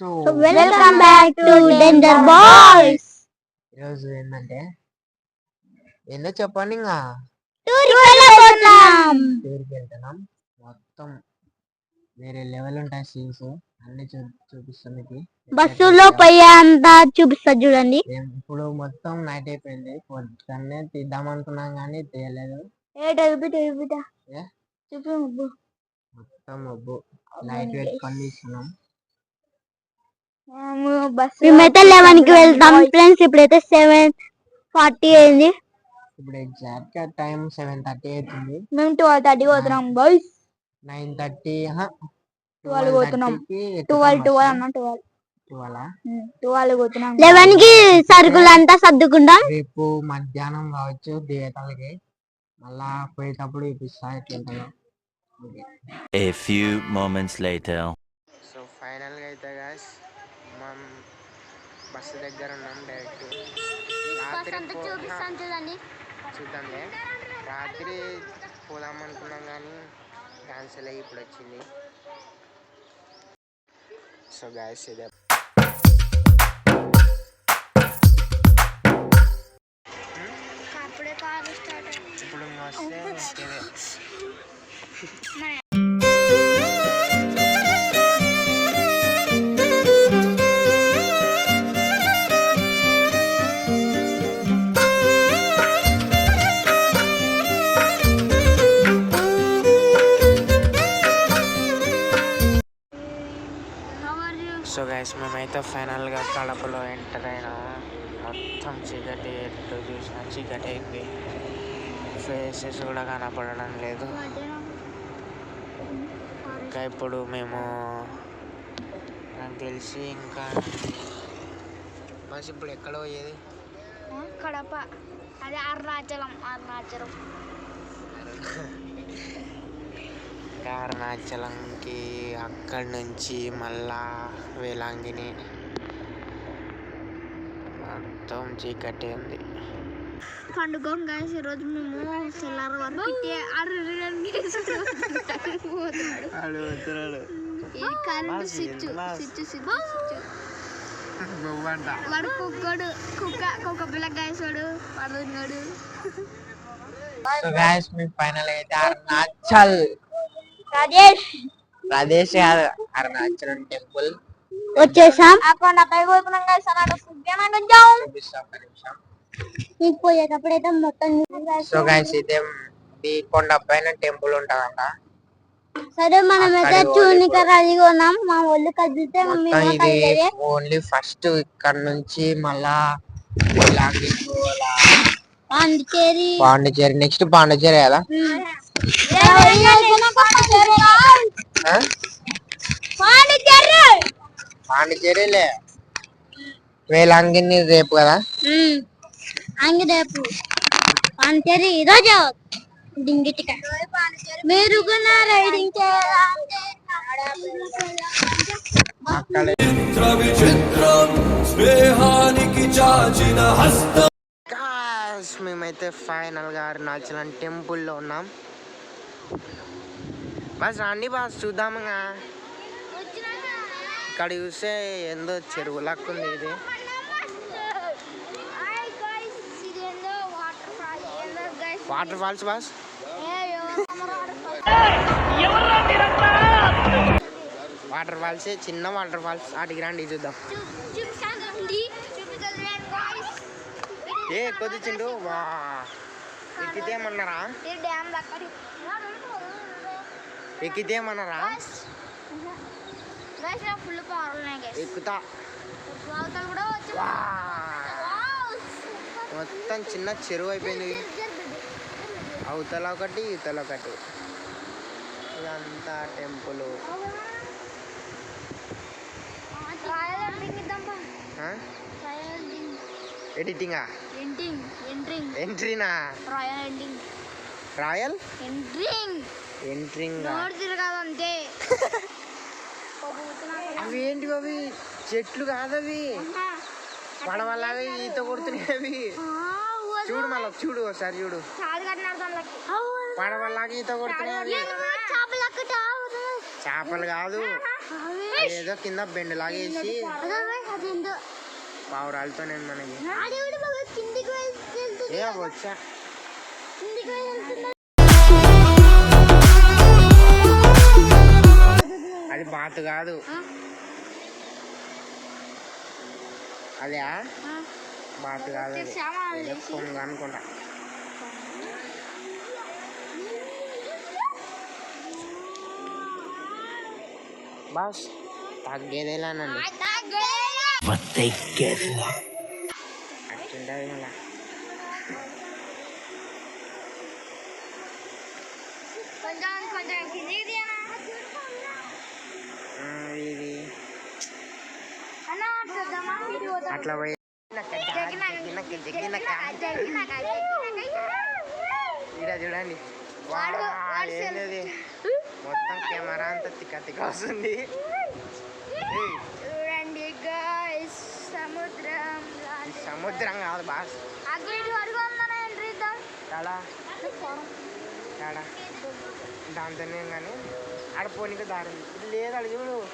So welcome back to danger boys ఈరోజు ఏంటంటే ఏందో చెప్పండి ఇంకా టూర్ వెళ్ళబోతున్నాం. టూర్కి వెళ్తున్నాం. మొత్తం వేరే లెవెల్ ఉంటాయి సీన్స్ అన్ని చూ చూపిస్తాం మీకు. బస్సులో పోయే అంతా చూపిస్తా చూడండి. ఇప్పుడు మొత్తం నైట్ అయిపోయింది. పొద్దున్నే తీద్దాం అనుకున్నాం కానీ తీయలేదు ఏ ఏ? చూపి మొత్తం మబ్బు లైట్ పెట్టుకొని తీసుకున్నాం. మేమైతే లెవెన్కి వెళ్తాం ఫ్రెండ్స్. ఇప్పుడైతే సెవెన్ ఫార్టీ అయింది. ఇప్పుడు ఎగ్జాక్ట్గా టైం సెవెన్ థర్టీ అవుతుంది. మేము ట్వెల్వ్ థర్టీ పోతున్నాం బాయ్స్ నైన్ థర్టీ ట్వెల్వ్ పోతున్నాం. ట్వెల్వ్ ట్వెల్వ్ అన్న ట్వెల్వ్ పోతున్నాం. లెవెన్కి సరుకులు అంతా సర్దుకుంటాం? రేపు మధ్యాహ్నం కావచ్చు థియేటర్కి మళ్ళా పోయేటప్పుడు చూపిస్తా ఎట్లుంటుందో. A few moments later. అయితే బస్సు దగ్గర ఉన్నాం డైరెక్ట్ రాత్రి చూద్దాంలే. రాత్రి పోదాం అనుకున్నాం కానీ క్యాన్సిల్ అయ్యి ఇప్పుడు వచ్చింది. సో గాయస్ ఇదే. ఇప్పుడు వస్తే అయింది ఫేసెస్ కూడా కనపడడం లేదు. ఇంకా ఇప్పుడు మేము నాకు తెలిసి ఇంకా బస్ ఇప్పుడు ఎక్కడ పోయేది? కడప. అదే అరుణాచలం అరుణాచలం. ఇంకా అరుణాచలంకి అక్కడి నుంచి మళ్ళా వేలాంగిని. మొత్తం చీకటి ఉంది. పండుగం గాయస్ ఈరోజు మేము తెల్లారి వరకు కరెంట్ స్విచ్ స్విచ్ స్విచ్ వాడు కుక్కడు కుక్క కుక్క పిల్ల గాయస్ వాడు పడుతున్నాడు సో గాయస్ మీ ఫైనల్ అయితే అరుణాచల్. రాజేష్. ప్రదేశ్ కాదు అరుణాచలం టెంపుల్. వచ్చేసాం. అక్కడ అక్కడ పోతున్నాం గాయస్ అన్నాడు కొంచెం చూపిస్తాం ఒక నిమిషం. నీకు పోయేటప్పుడైతే మొత్తం సో ఇదే ఈ కొండ పైన టెంపుల్ ఉంటదంట. సరే మనం అయితే చూనిక రెడీగా ఉన్నాం. మా ఒళ్ళు కదిలితే ఇది ఓన్లీ ఫస్ట్ ఇక్కడ నుంచి మళ్ళా. పాండిచేరి పాండిచేరి నెక్స్ట్ పాండిచేరి కదా? పాండిచేరిలే వేలాంగిని రేపు కదా? అంగి రేపు పాండిచేరి ఈరోజు డింగిటిక. మీరు కూడా రైడింగ్ చేయాలంటే అక్కడ గాయ్స్ మేమైతే ఫైనల్గా అరుణాచలం టెంపుల్లో ఉన్నాం. బస్ రండి బస్ చూద్దాముగా. ఇక్కడ చూస్తే ఏందో చెరువు లెక్క ఉంది ఇది. Water falls boss. Water falls చిన్న వాటర్ ఫాల్స్. వాటికి రండి చూద్దాం. ఏ కొద్ది చిండు. వా. ఎక్కితేమన్నారా? ఎక్కితేమన్నారా. ఎక్కుతా. మొత్తం చిన్న చెరువు అయిపోయింది. అవతల ఒకటి ఇవతల ఒకటి. ఇదంతా టెంపుల్. ఎడిటింగా? ఎంట్రీనా? రాయల్? ఎంట్రింగ్? ఎంట్రింగ్ ఎంట్రింగ్ అవి ఏంటి అవి చెట్లు కాదవి. పడవలాగా ఈత కొడుతున్నాయి అవి. చూడు మళ్ళీ చూడు ఒకసారి చూడు. పడవలాగా ఈత కొడుతున్నాయి చేపలు కాదు. ఏదో కింద బెండ్ లాగేసి అదేందో. పావురాలతో నేను మనకి ఏ వచ్చా. కిందికి వెళ్తుంది అది బాతు కాదు. అదే బాతు కాదు అనుకుంటా. బాస్ తగ్గేదేలానండి అట్టుంటది మళ్ళా. ఇది. అట్లా పోయి ఇక్కడ చూడండి. వాడు- ఏందది? మొత్తం కెమెరా అంతా తిక్క తిక్క వస్తుంది. చూడండి సముద్రం సముద్రం కాదు బాస్. అడుగు చాలా దాంతోనే కానీ ఆడ పోనీకి దారి లేదు. అడు చూడు.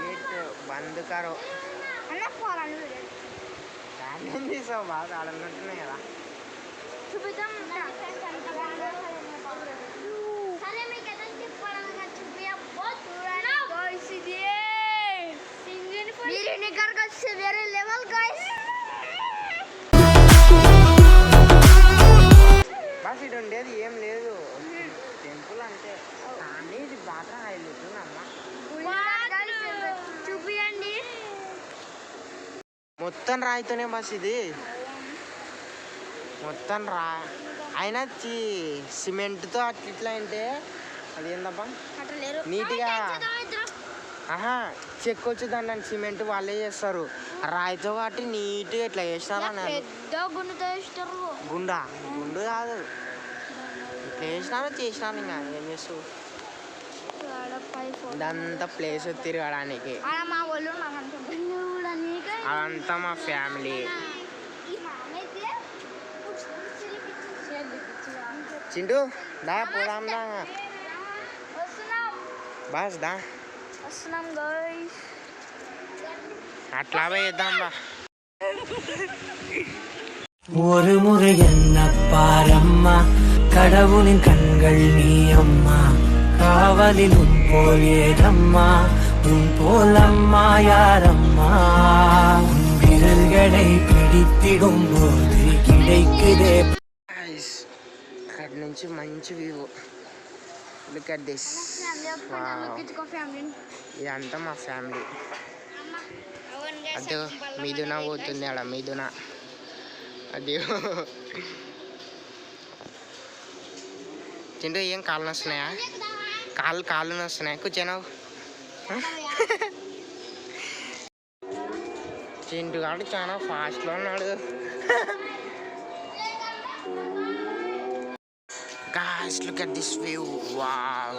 గేట్ బంద్ కారు అన్న తీసావు బాగా కదా చూపిద్దాం సరే మీకు చెప్పాలన్నా మీరు ఇక్కడికి వచ్చి వేరే లెవెల్ గాయ్స్ బస్ ఇటు ఉండేది ఏం లేదు. టెంపుల్ అంటే కానీ ఇది బాగా హైలైట్ అమ్మా. మొత్తం రాయితోనే బస్ ఇది. మొత్తం రా. అయినా సిమెంట్తో అట్లా ఇట్లా అంటే అది ఏందబ్బా నీట్గా ఆహా చెక్కొచ్చు దాన్ని సిమెంట్ వాళ్ళే చేస్తారు. రాయితో కాబట్టి నీట్గా ఇట్లా ఇస్తారు గుండా? గుండు కాదు. ఇట్లా చేసినారు? చేసినారు ఇంకా. ఏం చేస్తావు ఇదంతా ప్లేస్ తిరగడానికి మా వాళ్ళు నాకు అదంతా మా ఫ్యామిలీ ఈ మామైతే చింటూ దా పోదాం దా వస్తున్నాం బాస్ దా వస్తున్నాం గైస్ అట్లా పోయేద్దాం బా ஒரு முறை என்ன பாரம்மா கடவுளின் கண்கள் நீ அம்மா காவலில் உன் போல் ஏதம்மா உன் போல் அம்மா யாரம்மா உன் விரல்களை பிடித்திடும் போது கிடைக்குதே గైస్ అక్కడ నుంచి మంచి view look at this family ఇదంతా మా ఫ్యామిలీ అదే మీదున పోతుంది ఆడ మీదున అది చింటూ ఏం కాళ్ళు వస్తున్నాయా కాళ్ళు కాళ్ళు వస్తున్నాయా కూర్చోనావు చింటూ గాడు చాలా ఫాస్ట్లో ఉన్నాడు. Guys, look at this view. Wow.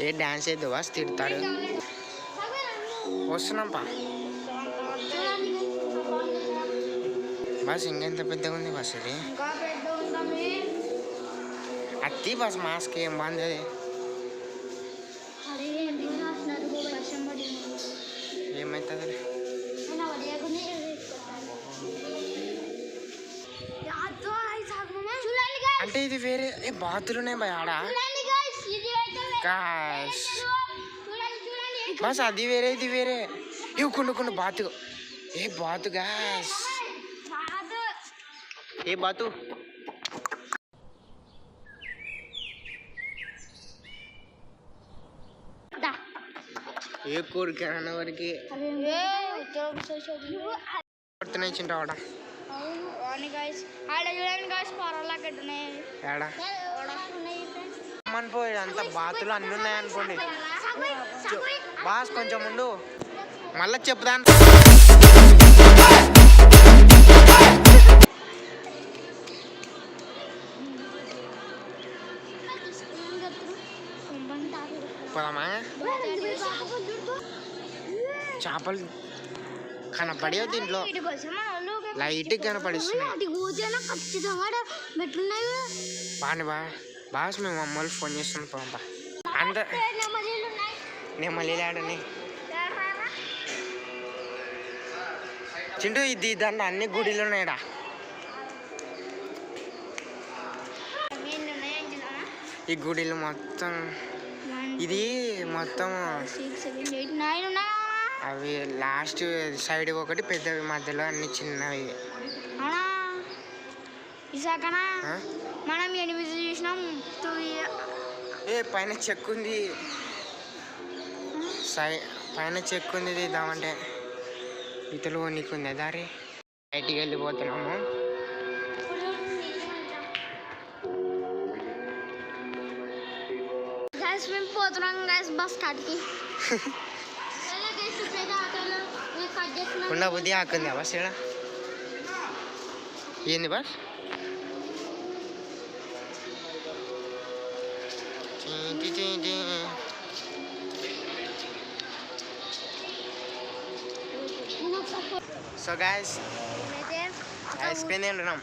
ఏ డాన్స్ బస్ తిడతారు వస్తున్నాం పా. బస్ ఇంకెంత పెద్దగా ఉంది బస్ ఇది? అత్తి బస్ మాస్క్ ఏం బాగుంది అంటే ఇది వేరే. ఏ బాతులునే భయ ఆడ బస్ అది వేరే ఇది వేరే. ఇవి కొన్ని కొన్ని బాతు. ఏ బాతు గాస్ ఏ బాతు. ఏ కోరిక వరకు? ఏ ఉత్తరం అవును గాయస్ ఆడ చూడండి గాయస్ పర్వాలా కట్టున్నాయి ఏడా? అనుకోండి అంత బాతులు అన్నీ ఉన్నాయి అనుకోండి. బాస్ కొంచెం ఉండు. మళ్ళీ చెప్పుదాను పోదామా? చేపలు కనపడేవు దీంట్లో. లైట్ కనపడిస్తున్నాయి బాగా బా బాస్ మేము వాళ్ళు ఫోన్ చేస్తున్నాం బా అంత నెమ్మలి ఆడని చింటూ ఇది దాంట్లో అన్ని గుడిలు ఉన్నాయిడా ఈ గుడిలు మొత్తం ఇది మొత్తం అవి లాస్ట్ సైడ్ ఒకటి పెద్దవి మధ్యలో అన్ని చిన్నవి. ఇసాకనా? మనం ఎనిమిది చూసినాం ఏ పైన చెక్ ఉంది. సై పైన చెక్ ఉంది తీద్దామంటే. ఇతలు నీకుంది దారి? బయటికి వెళ్ళిపోతున్నాము. మేము పోతున్నాం గైస్ బస్ స్టార్ట్కి కట్ చేస్తున్నాం కుండ బుద్ధి ఆకుంది బస్ ఇక్కడ ఏంది bus. So guys ice cream తింటున్నాం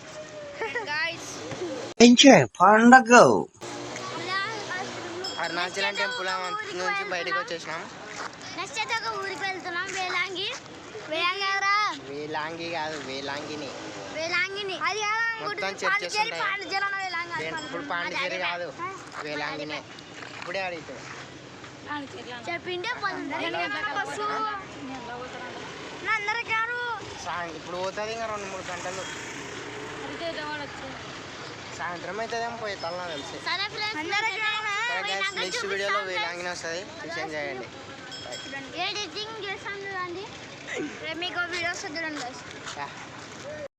ఎంజాయ్ పండగ అరుణాచలం టెంపుల్ నుంచి బయటకు వచ్చేసినాం. నెక్స్ట్ అయితే ఒక ఊరికి వెళ్తున్నాం. వేలాంగి. వేలాంగిరా. వేలాంగి కాదు వేలాంగిని. వేలాంగిని. అది మొత్తం. చర్చెస్ ఉంటాయి. ఇప్పుడు పాండిచేరి కాదు. వేలాంగినే. ఇప్పుడే అడిగితే. చెప్పింటే పది గంటల బస్సు? నా అందరికి గారు సాయం ఇప్పుడు పోతుంది ఇంకా రెండు మూడు గంటలు. సాయంత్రం అవుతుందేమో పోయి తల తెలిసి. నెక్స్ట్ వీడియోలో వేలాంగిని వస్తుంది. చూసేం చేయండి. ఎడిటింగ్ చేస్తాను చూడండి. రేపు మీకు వీడియోస్ చూడండి.